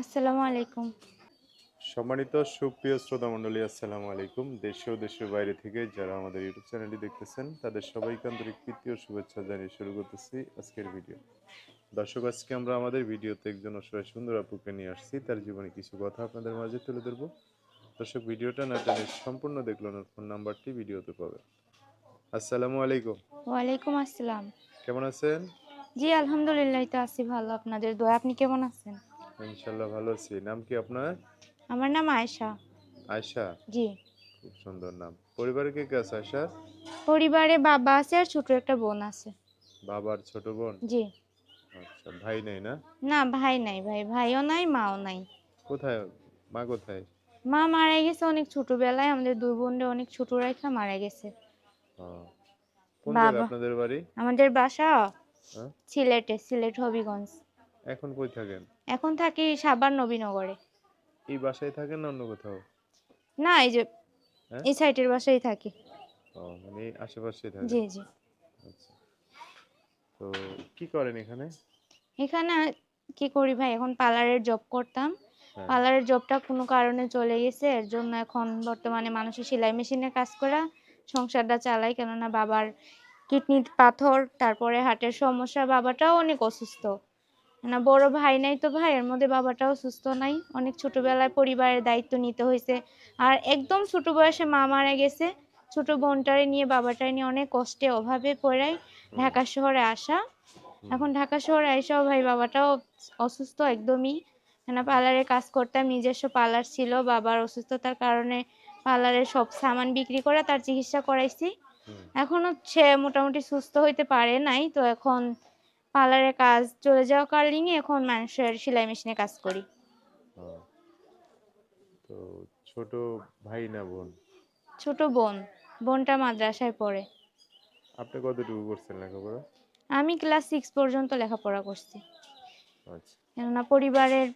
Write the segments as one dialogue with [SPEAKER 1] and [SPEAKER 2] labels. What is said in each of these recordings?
[SPEAKER 1] আসসালামু আলাইকুম।
[SPEAKER 2] সম্মানিত সুপ্রিয় শ্রোতা মণ্ডলী আসসালামু আলাইকুম। দেশে ও দেশের বাইরে থেকে যারা আমাদের ইউটিউব চ্যানেলটি দেখতেছেন তাদের সবাইকে আন্তরিক প্রীতি ও শুভেচ্ছা জানিয়ে শুরু করতেছি আজকের ভিডিও। দর্শক আজকে আমরা আমাদের ভিডিওতে একজন অসহায় সুন্দর আপুকে নিয়ে আসছি। তার জীবনে কিছু কথা আপনাদের মাঝে তুলে ধরবো। দর্শক ভিডিওটা না টেনে সম্পূর্ণ দেখল ওনার ফোন নাম্বারটি ভিডিওতে পাবে আসসালামু আলাইকুম।
[SPEAKER 1] ওয়ালাইকুম আসসালাম।
[SPEAKER 2] কেমন আছেন?
[SPEAKER 1] জি আলহামদুলিল্লাহ তো আছি ভালো। আপনাদের দোয়া আপনি কেমন আছেন?
[SPEAKER 2] ইনশাল্লাহ ভালো আছি। নাম কি আপনার?
[SPEAKER 1] আমার নাম আয়েশা।
[SPEAKER 2] আয়শা?
[SPEAKER 1] জি।
[SPEAKER 2] খুব সুন্দর নাম। পরিবারে কে কে আছে আয়শা?
[SPEAKER 1] পরিবারে বাবা আছে আর ছোট একটা বোন আছে।
[SPEAKER 2] বাবার ছোট বোন?
[SPEAKER 1] জি।
[SPEAKER 2] আচ্ছা ভাই নেই না?
[SPEAKER 1] না ভাই নাই ভাই। ভাইও নাই মাও নাই।
[SPEAKER 2] কোথায়? মা কোথায়?
[SPEAKER 1] মা মারা গেছে অনেক ছোটবেলায়। আমাদের দুই বোনরে অনেক ছোট রেখা মারা গেছে।
[SPEAKER 2] কোন
[SPEAKER 1] বাবা।
[SPEAKER 2] জায়গায় আপনাদের বাড়ি?
[SPEAKER 1] আমাদের বাসা
[SPEAKER 2] হ্যাঁ?
[SPEAKER 1] সিলেটে সিলেট হবিগঞ্জ।
[SPEAKER 2] এখন কই থাকেন?
[SPEAKER 1] এখন থাকি সাবার নবীনগরে।
[SPEAKER 2] এই বাসায় থাকেন না অন্য কোথাও?
[SPEAKER 1] না এই যে
[SPEAKER 2] হ্যাঁ?
[SPEAKER 1] এই সাইডের বাসায় থাকি।
[SPEAKER 2] ও মানে আশেপাশে থাকেন
[SPEAKER 1] জি জি।
[SPEAKER 2] আচ্ছা। তো কি করেন এখানে?
[SPEAKER 1] এখানে কি করি ভাই? এখন পার্লারের জব করতাম।
[SPEAKER 2] হ্যাঁ।
[SPEAKER 1] পার্লারের জবটা কোনো কারণে চলে গেছে। এর জন্য এখন বর্তমানে মানুষের সেলাই মেশিনে কাজ করা সংসারটা চালাই। কেননা বাবার কিডনির পাথর তারপরে হার্টের সমস্যা বাবাটাও অনেক অসুস্থ। না বড় ভাই নাই তো ভাইয়ের মধ্যে বাবাটাও সুস্থ নাই। অনেক ছোটবেলায় পরিবারের দায়িত্ব নিতে হয়েছে। আর একদম ছোট বয়সে মা মারা গেছে। ছোট বোনটারে নিয়ে বাবাটারে নিয়ে অনেক কষ্টে অভাবে পড়ে
[SPEAKER 2] হুম,
[SPEAKER 1] ঢাকা শহরে আসা। এখন ঢাকা শহরে আইসাও ভাই বাবাটাও অসুস্থ একদমই। না পার্লারে কাজ করতাম নিজস্ব পার্লার ছিল বাবার অসুস্থতার কারণে পার্লারের সব সামান বিক্রি করে তার চিকিৎসা করাইছি। এখনও সে মোটামুটি সুস্থ হইতে পারে নাই তো এখন পার্লারে কাজ চলে যাওয়া কারণে এখন মানুষের সেলাই মেশিনে কাজ করি।
[SPEAKER 2] তো ছোট ভাই না বোন?
[SPEAKER 1] ছোট বোন বোনটা মাদ্রাসায় পড়ে।
[SPEAKER 2] আপনি কতটুকু করছেন লেখাপড়া?
[SPEAKER 1] আমি ক্লাস সিক্স পর্যন্ত লেখাপড়া করছি।
[SPEAKER 2] আচ্ছা।
[SPEAKER 1] কেননা পরিবারের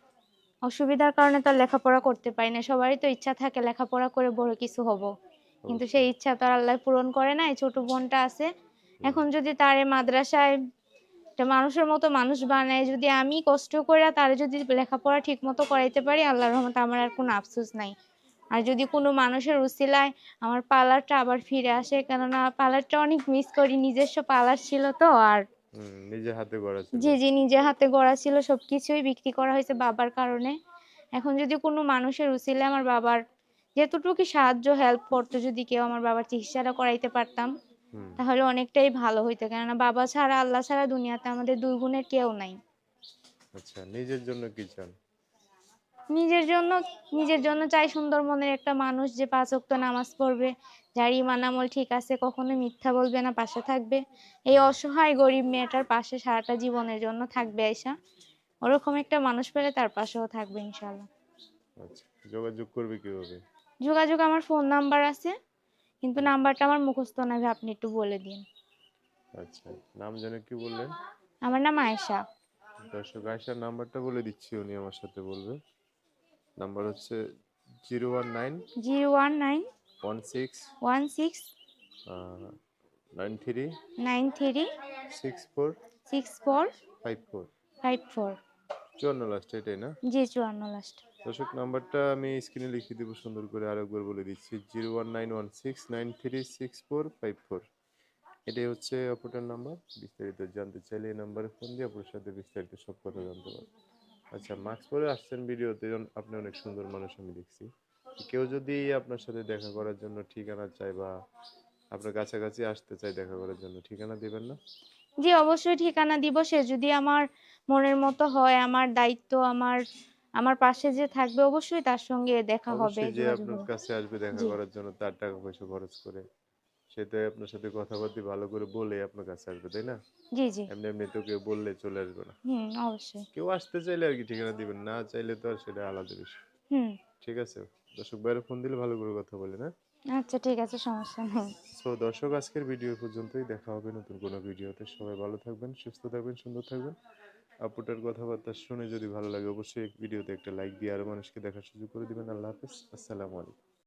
[SPEAKER 1] অসুবিধার কারণে তো লেখাপড়া করতে পারি না। সবারই তো ইচ্ছা থাকে লেখাপড়া করে বড় কিছু হব। কিন্তু সেই ইচ্ছা তো আর আল্লাহ পূরণ করে না এই ছোট বোনটা আছে। এখন যদি তারে মাদ্রাসায় একটা মানুষের মতো মানুষ বানায় যদি আমি কষ্ট করে তারে যদি লেখাপড়া ঠিক মতো করাইতে পারি আল্লাহর রহমতে আমার আর কোনো আফসোস নাই। আর যদি কোনো মানুষের উসিলায় আমার পার্লারটা আবার ফিরে আসে কেননা পার্লারটা অনেক মিস করি নিজস্ব পার্লার ছিল তো আর
[SPEAKER 2] হুম, নিজে হাতে গড়া ছিল।
[SPEAKER 1] জি জি নিজে হাতে গড়া ছিল সবকিছুই বিক্রি করা হয়েছে বাবার কারণে। এখন যদি কোনো মানুষের উসিলে আমার বাবার যেতটুকু সাহায্য হেল্প করতো যদি কেউ আমার বাবার চিকিৎসাটা করাইতে পারতাম। তাহলে অনেকটাই ভালো হইতো। কেননা বাবা ছাড়া আল্লাহ ছাড়া দুনিয়াতে আমাদের দুই গুণের কেউ নাই।
[SPEAKER 2] আচ্ছা নিজের জন্য কি চান?
[SPEAKER 1] নিজের জন্য নিজের জন্য চাই সুন্দর মনের একটা মানুষ যে পাঁচ ওয়াক্ত নামাজ পড়বে যার ইমান আমল ঠিক আছে কখনো মিথ্যা বলবে না পাশে থাকবে। এই অসহায় গরিব মেয়েটার পাশে সারাটা জীবনের জন্য থাকবে আয়সা ওরকম একটা মানুষ পেলে তার পাশেও থাকবে ইনশাল্লাহ
[SPEAKER 2] আচ্ছা যোগাযোগ করবে কীভাবে?
[SPEAKER 1] যোগাযোগ আমার ফোন নাম্বার আছে। কিন্তু নাম্বারটা আমার মুখস্থ না আপনি একটু বলে দিন।
[SPEAKER 2] আচ্ছা নাম যেন কি বললেন?
[SPEAKER 1] আমার নাম আয়েশা।
[SPEAKER 2] দর্শক আয়সার নাম্বারটা বলে দিচ্ছি উনি আমার সাথে বলবে। নাম্বার হচ্ছে zero one nine
[SPEAKER 1] zero one nine
[SPEAKER 2] one six
[SPEAKER 1] one six
[SPEAKER 2] nine three
[SPEAKER 1] nine three
[SPEAKER 2] six four
[SPEAKER 1] six four
[SPEAKER 2] five four.
[SPEAKER 1] Five four.
[SPEAKER 2] চুয়ান্ন লাস্ট এটাই না?
[SPEAKER 1] জি চুয়ান্ন লাস্ট
[SPEAKER 2] দর্শক, নাম্বারটা আমি স্ক্রিনে লিখে দেবো, সুন্দর করে আরেকবার বলে দিচ্ছি zero one nine one six nine three six four five four এটাই হচ্ছে অপরটার নাম্বার। বিস্তারিত জানতে চাইলে এই নাম্বারে ফোন দিয়ে আপনার সাথে বিস্তারিত সব কথা জানতে পারবেন। আচ্ছা মাস্ক পরে আসছেন ভিডিওতে আপনি অনেক সুন্দর মানুষ আমি দেখছি। কেউ যদি আপনার সাথে দেখা করার জন্য ঠিকানা চায় বা আপনার কাছাকাছি আসতে চায় দেখা করার জন্য, ঠিকানা দিবেন না?
[SPEAKER 1] জি, অবশ্যই ঠিকানা দিব। সে যদি আমার মনের মতো হয়, আমার দায়িত্ব, আমার আমার পাশে যে থাকবে অবশ্যই তার সঙ্গে দেখা হবে
[SPEAKER 2] যে আপনার কাছে আসবে দেখা করার জন্য তার টাকা পয়সা খরচ করে। সেটাই আপনার সাথে কথাবার্তা ভালো করে বলে আপনার কাছে আসবে তাই না?
[SPEAKER 1] জি জি।
[SPEAKER 2] এমনি এমনি তো কেউ বললে চলে আসবে না।
[SPEAKER 1] হুম অবশ্যই।
[SPEAKER 2] কেউ আসতে চাইলে আর কি ঠিকানা দিবেন না চাইলে তো আর সেটা আলাদা বিষয়।
[SPEAKER 1] হুম।
[SPEAKER 2] ঠিক আছে। দর্শক বাইরে ফোন দিলে ভালো করে কথা বলে না
[SPEAKER 1] আচ্ছা ঠিক আছে সমস্যা নেই।
[SPEAKER 2] সো দর্শক আজকের ভিডিও পর্যন্তই। দেখা হবে নতুন কোনো ভিডিওতে সবাই ভালো থাকবেন সুস্থ থাকবেন সুন্দর থাকবেন। আপুটার কথাবার্তা শুনে যদি ভালো লাগে, অবশ্যই ভিডিওতে একটা লাইক দিয়ে আরও মানুষকে দেখার সুযোগ করে দেবেন। আল্লাহ হাফিজ। আসসালামু আলাইকুম।